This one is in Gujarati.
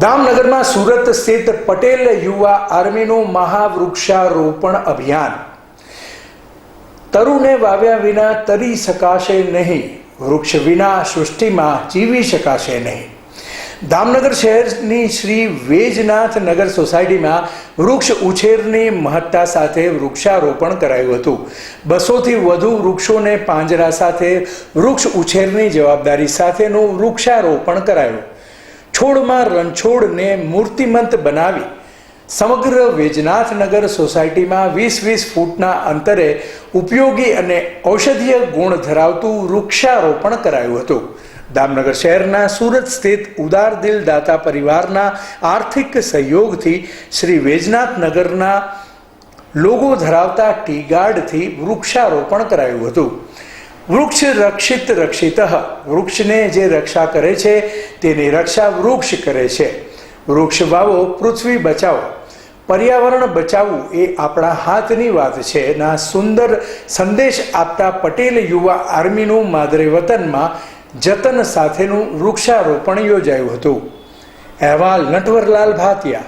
દામનગરમાં સુરત સ્થિત પટેલ યુવા આર્મીનું મહાવૃક્ષારોપણ અભિયાન. તરુને વાવ્યા વિના તરી શકાશે નહીં, વૃક્ષ વિના સૃષ્ટિમાં જીવી શકાશે નહીં. દામનગર શહેરની શ્રી વેજનાથ નગર સોસાયટીમાં વૃક્ષ ઉછેરની મહત્તા સાથે વૃક્ષારોપણ કરાયું હતું. બસોથી વધુ વૃક્ષોને પાંજરા સાથે વૃક્ષ ઉછેરની જવાબદારી સાથેનું વૃક્ષારોપણ કરાયું. છોડમાં રણછોડને મૂર્તિમંત બનાવી સમગ્ર વેજનાથનગર સોસાયટીમાં વીસ વીસ ફૂટના અંતરે ઉપયોગી અને ઔષધીય ગુણ ધરાવતું વૃક્ષારોપણ કરાયું હતું. દામનગર શહેરના સુરત સ્થિત ઉદાર દિલ દાતા પરિવારના આર્થિક સહયોગથી શ્રી વેજનાથનગરના લોગો ધરાવતા ટી ગાર્ડથી વૃક્ષારોપણ કરાયું હતું. વૃક્ષ રક્ષિત. રક્ષિત વૃક્ષને જે રક્ષા કરે છે, તેની રક્ષા વૃક્ષ કરે છે. વૃક્ષ વાવો, પૃથ્વી બચાવો. પર્યાવરણ બચાવવું એ આપણા હાથની વાત છે. ના સુંદર સંદેશ આપતા પટેલ યુવા આર્મીનું માદરે વતનમાં જતન સાથેનું વૃક્ષારોપણ યોજાયું હતું. અહેવાલ નટવરલાલ ભાતિયા